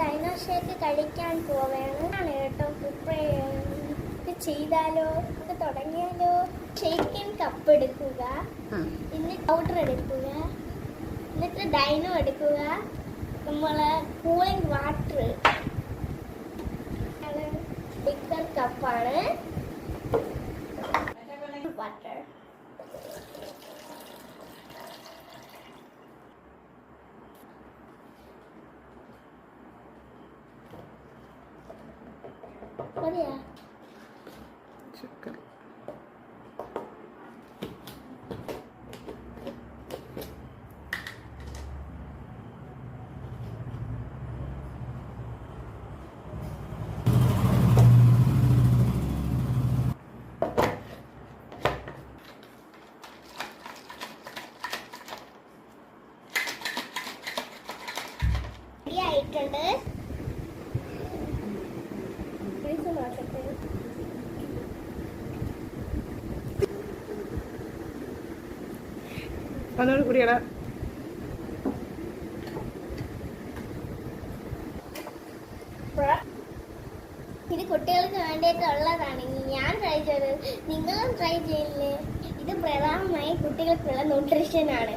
Dino shake കഴിക്കാൻ പോവേണ്. കേട്ടോ. Prepare ഇത് ചെയ്താലോ? ഇത് തുടങ്ങിയാലോ? ഷേക്കിൻ കപ്പ് എടുക്കുക. എന്നിട്ട് പൗഡർ എടുക്കുക. എന്നിട്ട് ഡൈനോ എടുക്കുക. നമ്മൾ കൂളിംഗ് വാട്ടർ കപ്പാണ് വാട്ടർ മതിയാ ചിക്കൻ. ആയിട്ടുണ്ട്. ഒന്നുകൂടി കുടിയടാ ഇത് കുട്ടികൾക്ക് വേണ്ടിയിട്ടുള്ളതാണ് ഞാൻ ട്രൈ ചെയ്തത്. നിങ്ങളും ട്രൈ ചെയ്യില്ലേ? ഇത് പ്രധാനമായും കുട്ടികൾക്കുള്ള ന്യൂട്രീഷൻ ആണ്.